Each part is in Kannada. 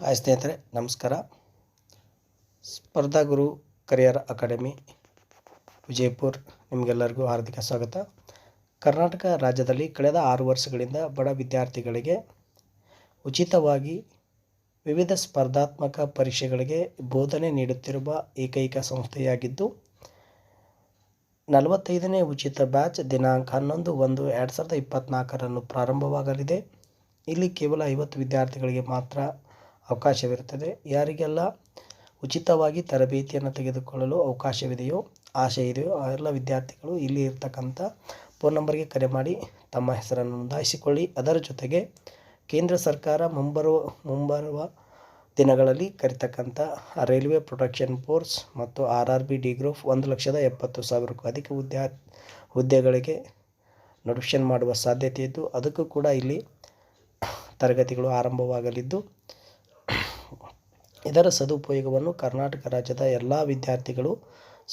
ಹಾಯ್ ಸ್ನೇಹಿತರೆ, ನಮಸ್ಕಾರ. ಸ್ಪರ್ಧಾ ಗುರು ಕರಿಯರ್ ಅಕಾಡೆಮಿ, ವಿಜಯಪುರ್, ನಿಮಗೆಲ್ಲರಿಗೂ ಹಾರ್ದಿಕ ಸ್ವಾಗತ. ಕರ್ನಾಟಕ ರಾಜ್ಯದಲ್ಲಿ ಕಳೆದ ಆರು ವರ್ಷಗಳಿಂದ ಬಡ ವಿದ್ಯಾರ್ಥಿಗಳಿಗೆ ಉಚಿತವಾಗಿ ವಿವಿಧ ಸ್ಪರ್ಧಾತ್ಮಕ ಪರೀಕ್ಷೆಗಳಿಗೆ ಬೋಧನೆ ನೀಡುತ್ತಿರುವ ಏಕೈಕ ಸಂಸ್ಥೆಯಾಗಿದ್ದು, ನಲವತ್ತೈದನೇ ಉಚಿತ ಬ್ಯಾಚ್ ದಿನಾಂಕ ಹನ್ನೊಂದು ಒಂದು ಎರಡು ಸಾವಿರದ ಇಪ್ಪತ್ತ್ನಾಲ್ಕರಂದು ಪ್ರಾರಂಭವಾಗಲಿದೆ. ಇಲ್ಲಿ ಕೇವಲ ಐವತ್ತು ವಿದ್ಯಾರ್ಥಿಗಳಿಗೆ ಮಾತ್ರ ಅವಕಾಶವಿರುತ್ತದೆ. ಯಾರಿಗೆಲ್ಲ ಉಚಿತವಾಗಿ ತರಬೇತಿಯನ್ನು ತೆಗೆದುಕೊಳ್ಳಲು ಅವಕಾಶವಿದೆಯೋ, ಆಸೆ ಇದೆಯೋ, ಆ ಎಲ್ಲ ವಿದ್ಯಾರ್ಥಿಗಳು ಇಲ್ಲಿ ಇರ್ತಕ್ಕಂಥ ಫೋನ್ ನಂಬರ್ಗೆ ಕರೆ ಮಾಡಿ ತಮ್ಮ ಹೆಸರನ್ನು ನೋಂದಾಯಿಸಿಕೊಳ್ಳಿ. ಅದರ ಜೊತೆಗೆ ಕೇಂದ್ರ ಸರ್ಕಾರ ಮುಂಬರುವ ಮುಂಬರುವ ದಿನಗಳಲ್ಲಿ ಕರಿತಕ್ಕಂಥ ರೈಲ್ವೆ ಪ್ರೊಟೆಕ್ಷನ್ ಫೋರ್ಸ್ ಮತ್ತು R R B D group ಒಂದು ಲಕ್ಷದ ಎಪ್ಪತ್ತು ಸಾವಿರಕ್ಕೂ ಅಧಿಕ ಹುದ್ದೆ ಹುದ್ದೆಗಳಿಗೆ ನೋಟಿಫಿಕೇಶನ್ ಮಾಡುವ ಸಾಧ್ಯತೆ ಇದ್ದು, ಅದಕ್ಕೂ ಕೂಡ ಇಲ್ಲಿ ತರಗತಿಗಳು ಆರಂಭವಾಗಲಿದ್ದು ಇದರ ಸದುಪಯೋಗವನ್ನು ಕರ್ನಾಟಕ ರಾಜ್ಯದ ಎಲ್ಲ ವಿದ್ಯಾರ್ಥಿಗಳು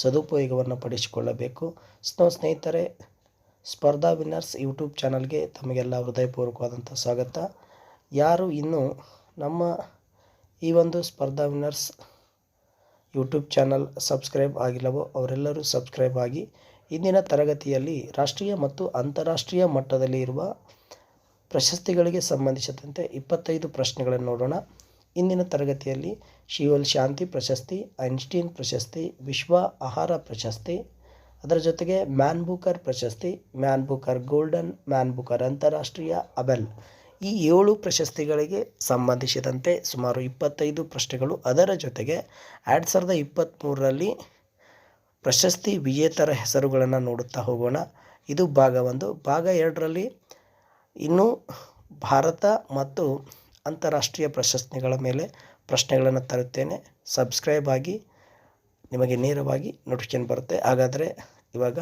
ಸದುಪಯೋಗವನ್ನು ಪಡಿಸಿಕೊಳ್ಳಬೇಕು. ಸ್ನೋ ಸ್ನೇಹಿತರೆ, ಸ್ಪರ್ಧಾ ವಿನ್ನರ್ಸ್ ಯೂಟ್ಯೂಬ್ ಚಾನಲ್ಗೆ ತಮಗೆಲ್ಲ ಹೃದಯಪೂರ್ವಕವಾದಂಥ ಸ್ವಾಗತ. ಯಾರು ಇನ್ನೂ ನಮ್ಮ ಈ ಒಂದು ಸ್ಪರ್ಧಾ ವಿನ್ನರ್ಸ್ ಯೂಟ್ಯೂಬ್ ಚಾನಲ್ ಸಬ್ಸ್ಕ್ರೈಬ್ ಆಗಿಲ್ಲವೋ, ಅವರೆಲ್ಲರೂ ಸಬ್ಸ್ಕ್ರೈಬ್ ಆಗಿ ಇಂದಿನ ತರಗತಿಯಲ್ಲಿ ರಾಷ್ಟ್ರೀಯ ಮತ್ತು ಅಂತಾರಾಷ್ಟ್ರೀಯ ಮಟ್ಟದಲ್ಲಿ ಇರುವ ಪ್ರಶಸ್ತಿಗಳಿಗೆ ಸಂಬಂಧಿಸಿದಂತೆ ಇಪ್ಪತ್ತೈದು ಪ್ರಶ್ನೆಗಳನ್ನು ನೋಡೋಣ. ಇಂದಿನ ತರಗತಿಯಲ್ಲಿ ಶಿವಲ್ ಶಾಂತಿ ಪ್ರಶಸ್ತಿ, ಐನ್ಸ್ಟೀನ್ ಪ್ರಶಸ್ತಿ, ವಿಶ್ವ ಆಹಾರ ಪ್ರಶಸ್ತಿ, ಅದರ ಜೊತೆಗೆ ಮ್ಯಾನ್ ಬುಕರ್ ಪ್ರಶಸ್ತಿ Man Booker golden Man Booker ಅಂತಾರಾಷ್ಟ್ರೀಯ ಅಬೆಲ್. ಈ ಏಳು ಪ್ರಶಸ್ತಿಗಳಿಗೆ ಸಂಬಂಧಿಸಿದಂತೆ ಸುಮಾರು ಇಪ್ಪತ್ತೈದು ಪ್ರಶ್ನೆಗಳು. ಅದರ ಜೊತೆಗೆ ಎರಡು ಸಾವಿರದ ಇಪ್ಪತ್ತ್ಮೂರರಲ್ಲಿ ಪ್ರಶಸ್ತಿ ವಿಜೇತರ ಹೆಸರುಗಳನ್ನು ನೋಡುತ್ತಾ ಹೋಗೋಣ. ಇದು ಭಾಗ ಒಂದು. ಭಾಗ ಎರಡರಲ್ಲಿ ಇನ್ನೂ ಭಾರತ ಮತ್ತು ಅಂತಾರಾಷ್ಟ್ರೀಯ ಪ್ರಶಸ್ತಿಗಳ ಮೇಲೆ ಪ್ರಶ್ನೆಗಳನ್ನು ತರುತ್ತೇನೆ. ಸಬ್ಸ್ಕ್ರೈಬ್ ಆಗಿ ನಿಮಗೆ ನೇರವಾಗಿ ನೋಟಿಫಿಕೇಶನ್ ಬರುತ್ತೆ. ಹಾಗಾದರೆ ಇವಾಗ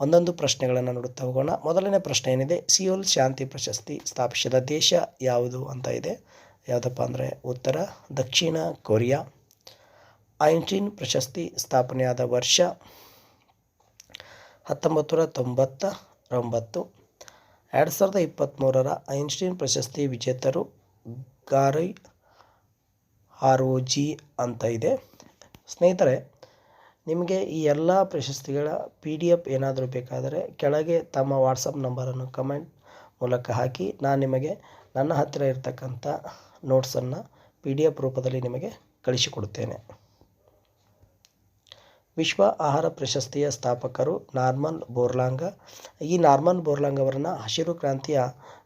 ಒಂದೊಂದು ಪ್ರಶ್ನೆಗಳನ್ನು ನೋಡುತ್ತಾ ಹೋಗೋಣ. ಮೊದಲನೇ ಪ್ರಶ್ನೆ ಏನಿದೆ? ಸಿಯೋಲ್ ಶಾಂತಿ ಪ್ರಶಸ್ತಿ ಸ್ಥಾಪಿಸಿದ ದೇಶ ಯಾವುದು ಅಂತ ಇದೆ. ಯಾವುದಪ್ಪ ಅಂದರೆ ಉತ್ತರ, ದಕ್ಷಿಣ ಕೊರಿಯಾ. ಐನ್ಸ್ಟೀನ್ ಪ್ರಶಸ್ತಿ ಸ್ಥಾಪನೆಯಾದ ವರ್ಷ ಹತ್ತೊಂಬತ್ತು ನೂರ ತೊಂಬತ್ತೊಂಬತ್ತು. ಎರಡು ಸಾವಿರದ ಇಪ್ಪತ್ತ್ಮೂರರ ಐನ್ಸ್ಟೀನ್ ಪ್ರಶಸ್ತಿ ವಿಜೇತರು ಗಾರೈ ಆರ್ ಒ ಜಿ ಅಂತ ಇದೆ. ಸ್ನೇಹಿತರೆ, ನಿಮಗೆ ಈ ಎಲ್ಲ ಪ್ರಶಸ್ತಿಗಳ ಪಿ ಡಿ ಎಫ್ ಏನಾದರೂ ಬೇಕಾದರೆ ಕೆಳಗೆ ತಮ್ಮ ವಾಟ್ಸಪ್ ನಂಬರನ್ನು ಕಮೆಂಟ್ ಮೂಲಕ ಹಾಕಿ. ನಾನು ನಿಮಗೆ ನನ್ನ ಹತ್ತಿರ ಇರತಕ್ಕಂಥ ನೋಟ್ಸನ್ನು ಪಿ ಡಿ ಎಫ್ ರೂಪದಲ್ಲಿ ನಿಮಗೆ ಕಳಿಸಿಕೊಡುತ್ತೇನೆ. ವಿಶ್ವ ಆಹಾರ ಪ್ರಶಸ್ತಿಯ ಸ್ಥಾಪಕರು ನಾರ್ಮನ್ ಬೋರ್ಲಾಂಗ. ಈ ನಾರ್ಮನ್ ಬೋರ್ಲಾಂಗ್ ಅವರನ್ನು ಹಸಿರು ಕ್ರಾಂತಿಯ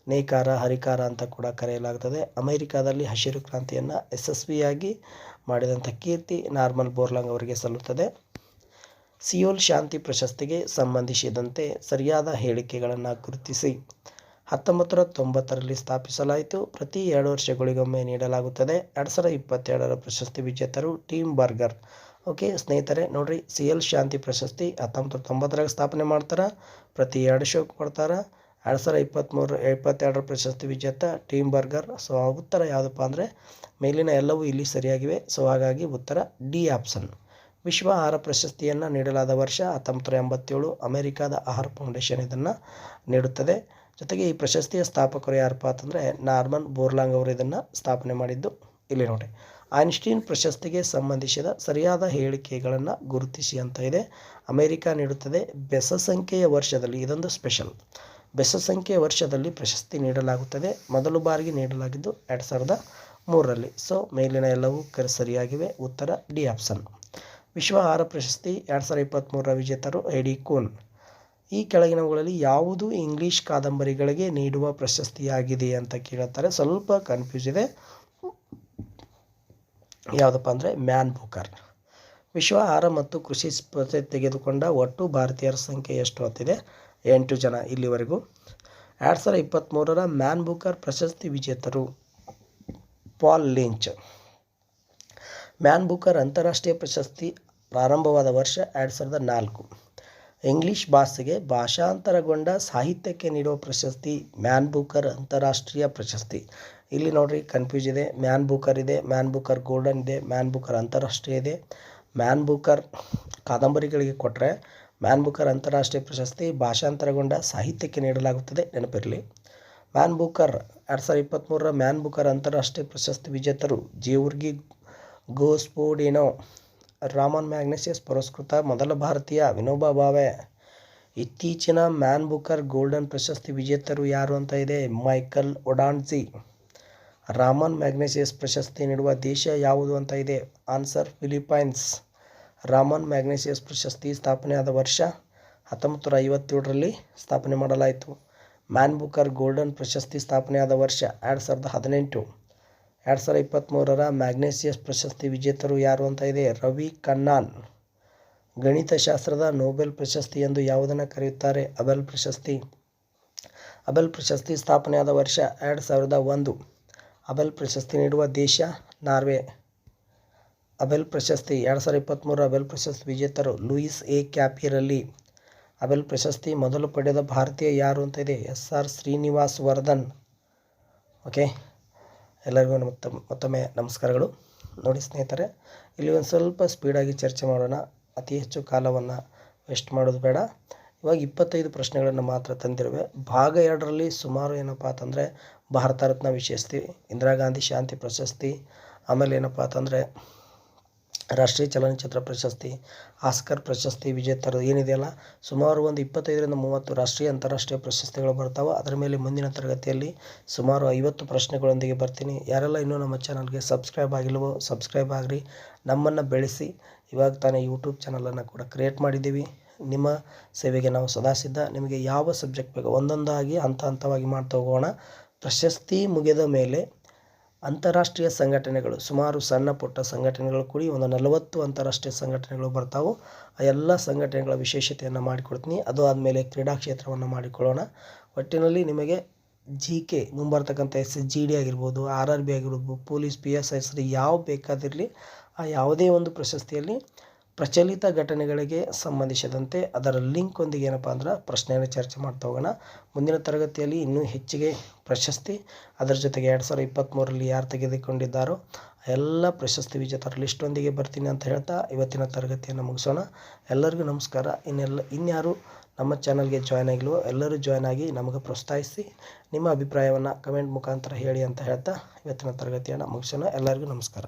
ನೇಕಾರ, ಹರಿಕಾರ ಅಂತ ಕೂಡ ಕರೆಯಲಾಗುತ್ತದೆ ಅಮೆರಿಕಾದಲ್ಲಿ ಹಸಿರು ಕ್ರಾಂತಿಯನ್ನು ಯಶಸ್ವಿಯಾಗಿ ಮಾಡಿದಂಥ ಕೀರ್ತಿ ನಾರ್ಮನ್ ಬೋರ್ಲಾಂಗ್ ಅವರಿಗೆ ಸಲ್ಲುತ್ತದೆ. ಸಿಯೋಲ್ ಶಾಂತಿ ಪ್ರಶಸ್ತಿಗೆ ಸಂಬಂಧಿಸಿದಂತೆ ಸರಿಯಾದ ಹೇಳಿಕೆಗಳನ್ನು ಗುರುತಿಸಿ ಹತ್ತೊಂಬತ್ತು ನೂರ ತೊಂಬತ್ತರಲ್ಲಿ ಸ್ಥಾಪಿಸಲಾಯಿತು. ಪ್ರತಿ ಎರಡು ವರ್ಷಗಳಿಗೊಮ್ಮೆ ನೀಡಲಾಗುತ್ತದೆ. ಎರಡು ಸಾವಿರದ ಇಪ್ಪತ್ತೆರಡರ ಪ್ರಶಸ್ತಿ ವಿಜೇತರು ಟೀಮ್ ಬರ್ಗರ್ ಓಕೆ, ಸ್ನೇಹಿತರೆ, ನೋಡ್ರಿ ಸಿ ಎಲ್ ಶಾಂತಿ ಪ್ರಶಸ್ತಿ ಹತ್ತೊಂಬತ್ತು ತೊಂಬತ್ತರಾಗ ಸ್ಥಾಪನೆ ಮಾಡ್ತಾರೆ. ಪ್ರತಿ ಎರಡು ಶೋಕ್ ಕೊಡ್ತಾರೆ. ಎರಡು ಸಾವಿರ ಇಪ್ಪತ್ತ್ಮೂರು ಇಪ್ಪತ್ತೆರಡರ ಪ್ರಶಸ್ತಿ ವಿಜೇತ ಟೀಮ್ ಬರ್ಗರ್. ಸೊ ಉತ್ತರ ಯಾವುದಪ್ಪ ಅಂದರೆ, ಮೇಲಿನ ಎಲ್ಲವೂ ಇಲ್ಲಿ ಸರಿಯಾಗಿವೆ. ಸೊ ಹಾಗಾಗಿ ಉತ್ತರ ಡಿ ಆಪ್ಷನ್. ವಿಶ್ವ ಆಹಾರ ಪ್ರಶಸ್ತಿಯನ್ನು ನೀಡಲಾದ ವರ್ಷ ಹತ್ತೊಂಬತ್ತು ಎಂಬತ್ತೇಳು ಅಮೆರಿಕಾದ ಆಹಾರ ಫೌಂಡೇಶನ್ ಇದನ್ನು ನೀಡುತ್ತದೆ. ಜೊತೆಗೆ ಈ ಪ್ರಶಸ್ತಿಯ ಸ್ಥಾಪಕರು ಯಾರಪ್ಪ ಅಂತಂದರೆ, ನಾರ್ಮನ್ ಬೋರ್ಲಾಂಗ್ ಅವರು ಇದನ್ನು ಸ್ಥಾಪನೆ ಮಾಡಿದ್ದು. ಇಲ್ಲಿ ನೋಡಿ ಐನ್ಸ್ಟೀನ್ ಪ್ರಶಸ್ತಿಗೆ ಸಂಬಂಧಿಸಿದ ಸರಿಯಾದ ಹೇಳಿಕೆಗಳನ್ನು ಗುರುತಿಸಿ ಅಂತ ಇದೆ. ಅಮೆರಿಕ ನೀಡುತ್ತದೆ ಬೆಸ ಸಂಖ್ಯೆಯ ವರ್ಷದಲ್ಲಿ ಇದೊಂದು ಸ್ಪೆಷಲ್. ಬೆಸ ಸಂಖ್ಯೆಯ ವರ್ಷದಲ್ಲಿ ಪ್ರಶಸ್ತಿ ನೀಡಲಾಗುತ್ತದೆ. ಮೊದಲು ಬಾರಿಗೆ ನೀಡಲಾಗಿದ್ದು ಎರಡು ಸಾವಿರದ ಮೂರರಲ್ಲಿ. ಸೊ, ಮೇಲಿನ ಎಲ್ಲವೂ ಕರೆ, ಸರಿಯಾಗಿವೆ. ಉತ್ತರ, ಡಿ ಆಪ್ಷನ್. ವಿಶ್ವ ಆಹಾರ ಪ್ರಶಸ್ತಿ ಎರಡು ಸಾವಿರದ ಇಪ್ಪತ್ತ್ಮೂರರ ವಿಜೇತರು ಹೆಡಿ ಕೂನ್. ಈ ಕೆಳಗಿನವುಗಳಲ್ಲಿ ಯಾವುದು ಇಂಗ್ಲೀಷ್ ಕಾದಂಬರಿಗಳಿಗೆ ನೀಡುವ ಪ್ರಶಸ್ತಿಯಾಗಿದೆ ಅಂತ ಕೇಳುತ್ತಾರೆ ಸ್ವಲ್ಪ ಕನ್ಫ್ಯೂಸ್ ಇದೆ. ಯಾವುದಪ್ಪ ಅಂದರೆ ಮ್ಯಾನ್ ಬುಕರ್ ವಿಶ್ವ ಆಹಾರ ಮತ್ತು ಕೃಷಿ ಸ್ಪರ್ಧೆ ತೆಗೆದುಕೊಂಡ ಒಟ್ಟು ಭಾರತೀಯರ ಸಂಖ್ಯೆ ಎಷ್ಟು ಹೊತ್ತಿದೆ ಎಂಟು ಜನ ಇಲ್ಲಿವರೆಗೂ. ಎರಡು ಸಾವಿರದ ಇಪ್ಪತ್ತ್ಮೂರರ ಮ್ಯಾನ್ ಬುಕರ್ ಪ್ರಶಸ್ತಿ ವಿಜೇತರು ಪಾಲ್ ಲಿಂಚ್. ಮ್ಯಾನ್ ಬುಕರ್ ಅಂತಾರಾಷ್ಟ್ರೀಯ ಪ್ರಶಸ್ತಿ ಪ್ರಾರಂಭವಾದ ವರ್ಷ ಎರಡು ಸಾವಿರದ ನಾಲ್ಕು. ಇಂಗ್ಲೀಷ್ ಭಾಷೆಗೆ ಭಾಷಾಂತರಗೊಂಡ ಸಾಹಿತ್ಯಕ್ಕೆ ನೀಡುವ ಪ್ರಶಸ್ತಿ ಮ್ಯಾನ್ ಬುಕರ್ ಅಂತಾರಾಷ್ಟ್ರೀಯ ಪ್ರಶಸ್ತಿ. ಇಲ್ಲಿ ನೋಡ್ರಿ ಕನ್ಫ್ಯೂಸ್ ಇದೆ. ಮ್ಯಾನ್ ಬುಕರ್ ಇದೆ, ಮ್ಯಾನ್ ಬುಕರ್ ಗೋಲ್ಡನ್ ಇದೆ, ಮ್ಯಾನ್ ಬುಕರ್ ಅಂತಾರಾಷ್ಟ್ರೀಯ ಇದೆ. ಮ್ಯಾನ್ ಬುಕರ್ ಕಾದಂಬರಿಗಳಿಗೆ ಕೊಟ್ಟರೆ ಮ್ಯಾನ್ ಬುಕರ್ ಅಂತಾರಾಷ್ಟ್ರೀಯ ಪ್ರಶಸ್ತಿ ಭಾಷಾಂತರಗೊಂಡ ಸಾಹಿತ್ಯಕ್ಕೆ ನೀಡಲಾಗುತ್ತದೆ. ನೆನಪಿರಲಿ. ಮ್ಯಾನ್ ಬುಕರ್ ಎರಡು ಸಾವಿರದ ಇಪ್ಪತ್ತ್ಮೂರರ ಮ್ಯಾನ್ ಬುಕರ್ ಅಂತಾರಾಷ್ಟ್ರೀಯ ಪ್ರಶಸ್ತಿ ವಿಜೇತರು ಜೀವರ್ಗಿ ಗೋಸ್ಪೋಡಿನೋ ರಾಮನ್ ಮ್ಯಾಗ್ನೆಸಿಯಸ್ ಪುರಸ್ಕೃತ ಮೊದಲ ಭಾರತೀಯ ವಿನೋಬಾ ಭಾವೆ. ಇತ್ತೀಚಿನ ಮ್ಯಾನ್ ಬುಕರ್ ಗೋಲ್ಡನ್ ಪ್ರಶಸ್ತಿ ವಿಜೇತರು ಯಾರು ಅಂತ ಇದೆ ಮೈಕಲ್ ಒಡಾನ್ಸಿ ರಾಮನ್ ಮ್ಯಾಗ್ನೆಸಿಯಸ್ ಪ್ರಶಸ್ತಿ ನೀಡುವ ದೇಶ ಯಾವುದು ಅಂತ ಇದೆ? ಆನ್ಸರ್ ಫಿಲಿಪೈನ್ಸ್ ರಾಮನ್ ಮ್ಯಾಗ್ನೆಸಿಯಸ್ ಪ್ರಶಸ್ತಿ ಸ್ಥಾಪನೆಯಾದ ವರ್ಷ ಹತ್ತೊಂಬತ್ತು ನೂರ ಐವತ್ತೇಳರಲ್ಲಿ ಸ್ಥಾಪನೆ ಮಾಡಲಾಯಿತು. ಮ್ಯಾನ್ ಬುಕರ್ ಗೋಲ್ಡನ್ ಪ್ರಶಸ್ತಿ ಸ್ಥಾಪನೆಯಾದ ವರ್ಷ ಎರಡು ಸಾವಿರದ ಹದಿನೆಂಟು. ಎರಡು ಸಾವಿರ ಇಪ್ಪತ್ತ್ಮೂರರ ಮ್ಯಾಗ್ನೆಸಿಯಸ್ ಪ್ರಶಸ್ತಿ ವಿಜೇತರು ಯಾರು ಅಂತ ಇದೆ. ರವಿ ಕನ್ನಾನ್ ಗಣಿತಶಾಸ್ತ್ರದ ನೊಬೆಲ್ ಪ್ರಶಸ್ತಿ ಎಂದು ಯಾವುದನ್ನು ಕರೆಯುತ್ತಾರೆ? ಅಬೆಲ್ ಪ್ರಶಸ್ತಿ. ಅಬೆಲ್ ಪ್ರಶಸ್ತಿ ಸ್ಥಾಪನೆಯಾದ ವರ್ಷ ಎರಡು ಸಾವಿರದ ಒಂದು. ಅಬೆಲ್ ಪ್ರಶಸ್ತಿ ನೀಡುವ ದೇಶ ನಾರ್ವೆ. ಅಬೆಲ್ ಪ್ರಶಸ್ತಿ ಎರಡು ಸಾವಿರದ ಇಪ್ಪತ್ತ್ಮೂರರ ಅಬೆಲ್ ಪ್ರಶಸ್ತಿ ವಿಜೇತರು ಲೂಯಿಸ್ ಎ. ಕ್ಯಾಪಿರಲ್ಲಿ. ಅಬೆಲ್ ಪ್ರಶಸ್ತಿ ಮೊದಲು ಪಡೆದ ಭಾರತೀಯ ಯಾರು ಅಂತ ಇದೆ? S. R. Srinivas Vardhan. Okay. ಎಲ್ಲರಿಗೂ ಮತ್ತ ಮತ್ತೊಮ್ಮೆ ನಮಸ್ಕಾರಗಳು. ನೋಡಿ ಸ್ನೇಹಿತರೆ, ಇಲ್ಲಿ ಒಂದು ಸ್ವಲ್ಪ ಸ್ಪೀಡಾಗಿ ಚರ್ಚೆ ಮಾಡೋಣ. ಅತಿ ಹೆಚ್ಚು ಕಾಲವನ್ನು ವೇಸ್ಟ್ ಮಾಡೋದು ಬೇಡ. ಇವಾಗ ಇಪ್ಪತ್ತೈದು ಪ್ರಶ್ನೆಗಳನ್ನು ಮಾತ್ರ ತಂದಿರುವೆ. ಭಾಗ ಎರಡರಲ್ಲಿ ಸುಮಾರು ಏನಪ್ಪ ಅಂತಂದರೆ ಭಾರತ ರತ್ನ ವಿಶೇಷತೆ, ಇಂದಿರಾ ಗಾಂಧಿ ಶಾಂತಿ ಪ್ರಶಸ್ತಿ, ಆಮೇಲೆ ಏನಪ್ಪ ಅಂತಂದರೆ ರಾಷ್ಟ್ರೀಯ ಚಲನಚಿತ್ರ ಪ್ರಶಸ್ತಿ, ಆಸ್ಕರ್ ಪ್ರಶಸ್ತಿ ವಿಜೇತರು ಏನಿದೆಯಲ್ಲ, ಸುಮಾರು ಒಂದು ಇಪ್ಪತ್ತೈದರಿಂದ ಮೂವತ್ತು ರಾಷ್ಟ್ರೀಯ, ಅಂತಾರಾಷ್ಟ್ರೀಯ ಪ್ರಶಸ್ತಿಗಳು ಬರ್ತಾವೆ. ಅದರ ಮೇಲೆ ಮುಂದಿನ ತರಗತಿಯಲ್ಲಿ ಸುಮಾರು ಐವತ್ತು ಪ್ರಶ್ನೆಗಳೊಂದಿಗೆ ಬರ್ತೀನಿ. ಯಾರೆಲ್ಲ ಇನ್ನೂ ನಮ್ಮ ಚಾನಲ್ಗೆ ಸಬ್ಸ್ಕ್ರೈಬ್ ಆಗಿಲ್ವೋ, ಸಬ್ಸ್ಕ್ರೈಬ್ ಆಗಿರಿ. ನಮ್ಮನ್ನು ಬೆಳೆಸಿ. ಇವಾಗ ತಾನೇ ಯೂಟ್ಯೂಬ್ ಚಾನಲನ್ನು ಕೂಡ ಕ್ರಿಯೇಟ್ ಮಾಡಿದ್ದೀವಿ. ನಿಮ್ಮ ಸೇವೆಗೆ ನಾವು ಸದಾ ಸಿದ್ಧ ನಿಮಗೆ ಯಾವ ಸಬ್ಜೆಕ್ಟ್ ಬೇಕು ಒಂದೊಂದಾಗಿ ಹಂತ ಹಂತವಾಗಿ ಮಾಡ್ತಾ ಹೋಗೋಣ. ಪ್ರಶಸ್ತಿ ಮುಗಿದ ಮೇಲೆ ಅಂತಾರಾಷ್ಟ್ರೀಯ ಸಂಘಟನೆಗಳು, ಸುಮಾರು ಸಣ್ಣ ಪುಟ್ಟ ಸಂಘಟನೆಗಳು ಕೂಡಿ ಒಂದು ನಲವತ್ತು ಅಂತಾರಾಷ್ಟ್ರೀಯ ಸಂಘಟನೆಗಳು ಬರ್ತಾವೆ. ಆ ಎಲ್ಲ ಸಂಘಟನೆಗಳ ವಿಶೇಷತೆಯನ್ನು ಮಾಡಿಕೊಡ್ತೀನಿ. ಅದು ಆದಮೇಲೆ ಕ್ರೀಡಾ ಕ್ಷೇತ್ರವನ್ನು ಮಾಡಿಕೊಳ್ಳೋಣ. ಒಟ್ಟಿನಲ್ಲಿ ನಿಮಗೆ ಜಿ ಕೆ ಮುಂಬರ್ತಕ್ಕಂಥ ಎಸ್ ಜಿ ಡಿ ಆಗಿರ್ಬೋದು ಆರ್ ಆರ್ ಬಿ ಆಗಿರ್ಬೋದು, ಪೊಲೀಸ್ ಪಿ ಎಸ್ ಐ ಯಾವ ಬೇಕಾದಿರಲಿ, ಆ ಯಾವುದೇ ಒಂದು ಪ್ರಶಸ್ತಿಯಲ್ಲಿ ಪ್ರಚಲಿತ ಘಟನೆಗಳಿಗೆ ಸಂಬಂಧಿಸಿದಂತೆ ಅದರ ಲಿಂಕ್ ಒಂದಿಗೆ ಏನಪ್ಪ ಅಂದ್ರೆ ಪ್ರಶ್ನೆಯನ್ನು ಚರ್ಚೆ ಮಾಡ್ತಾ ಹೋಗೋಣ. ಮುಂದಿನ ತರಗತಿಯಲ್ಲಿ ಇನ್ನೂ ಹೆಚ್ಚಿಗೆ ಪ್ರಶಸ್ತಿ, ಅದರ ಜೊತೆಗೆ ಎರಡು ಸಾವಿರದ ಇಪ್ಪತ್ತ್ಮೂರರಲ್ಲಿ ಯಾರು ತೆಗೆದುಕೊಂಡಿದ್ದಾರೋ ಎಲ್ಲ ಪ್ರಶಸ್ತಿ ವಿಜೇತರ ಲಿಸ್ಟೊಂದಿಗೆ ಬರ್ತೀನಿ ಅಂತ ಹೇಳ್ತಾ ಇವತ್ತಿನ ತರಗತಿಯನ್ನು ಮುಗಿಸೋಣ. ಎಲ್ಲರಿಗೂ ನಮಸ್ಕಾರ. ಇನ್ನೆಲ್ಲ, ಇನ್ಯಾರು ನಮ್ಮ ಚಾನಲ್ಗೆ ಜಾಯ್ನ್ ಆಗಿಲ್ವೋ ಎಲ್ಲರೂ ಜಾಯ್ನ್ ಆಗಿ ನಮಗೆ ಪ್ರೋತ್ಸಾಹಿಸಿ, ನಿಮ್ಮ ಅಭಿಪ್ರಾಯವನ್ನು ಕಮೆಂಟ್ ಮುಖಾಂತರ ಹೇಳಿ ಅಂತ ಹೇಳ್ತಾ ಇವತ್ತಿನ ತರಗತಿಯನ್ನು ಮುಗಿಸೋಣ. ಎಲ್ಲರಿಗೂ ನಮಸ್ಕಾರ.